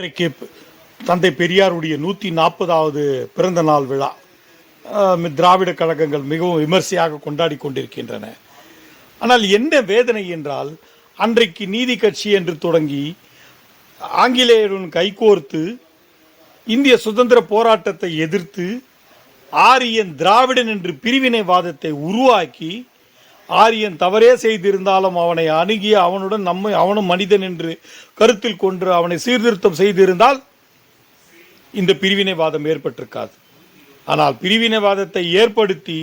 இன்றைக்கு தந்தை பெரியாருடைய நூற்றி நாற்பதாவது பிறந்த நாள் விழா. திராவிட கழகங்கள் மிகவும் விமர்சையாக கொண்டாடி கொண்டிருக்கின்றன. ஆனால் என்ன வேதனை என்றால் அன்றைக்கு நீதி கட்சி என்று தொடங்கி ஆங்கிலேயருடன் கைகோர்த்து இந்திய சுதந்திர போராட்டத்தை எதிர்த்து ஆரியன் திராவிடன் என்று பிரிவினைவாதத்தை உருவாக்கி ஆரியன் தவறே செய்திருந்தாலும் அவனை அணுகி அவனுடன் நம்மை அவனும் மனிதன் என்று கருத்தில் கொண்டு அவனை சீர்திருத்தம் செய்திருந்தால் இந்த பிரிவினைவாதம் ஏற்பட்டிருக்காது. ஆனால் பிரிவினைவாதத்தை ஏற்படுத்தி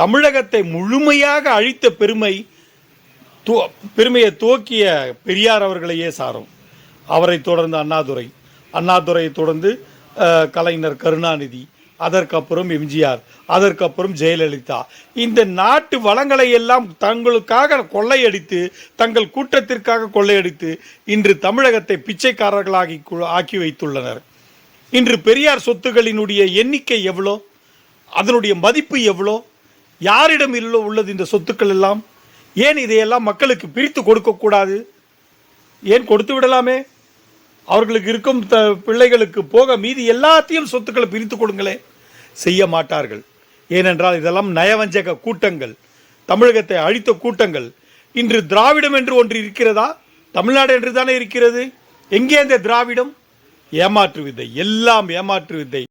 தமிழகத்தை முழுமையாக அழித்த பெருமை பெருமையை துவக்கிய பெரியார் அவர்களையே சாரும். அவரை தொடர்ந்து அண்ணாதுரை. அண்ணாதுரையை தொடர்ந்து கலைஞர் கருணாநிதி. அதற்கப்புறம் எம்ஜிஆர் அதற்கப்புறம் ஜெயலலிதா. இந்த நாட்டு வளங்களை எல்லாம் தங்களுக்காக கொள்ளையடித்து தங்கள் கூட்டத்திற்காக கொள்ளையடித்து இன்று தமிழகத்தை பிச்சைக்காரர்களாகி கு- ஆக்கி வைத்துள்ளனர். இன்று பெரியார் சொத்துகளினுடைய எண்ணிக்கை எவ்வளோ? அதனுடைய மதிப்பு எவ்வளோ? யாரிடம் இல்லோ உள்ளது இந்த சொத்துக்கள் எல்லாம்? ஏன் இதையெல்லாம் மக்களுக்கு பிரித்து கொடுக்கக்கூடாது? ஏன் கொடுத்து விடலாமே? அவர்களுக்கு இருக்கும் த பிள்ளைகளுக்கு போக மீதி எல்லாத்தையும் சொத்துக்களை பிரித்து கொடுங்களே. செய்ய மாட்டார்கள். ஏனென்றால் இதெல்லாம் நயவஞ்சக கூட்டங்கள். தமிழகத்தை அழித்த கூட்டங்கள். இன்று திராவிடம் என்று ஒன்று இருக்கிறதா? தமிழ்நாடு என்று தானே இருக்கிறது? எங்கே அந்த திராவிடம்? ஏமாற்று வித்தை எல்லாம் ஏமாற்று வித்தை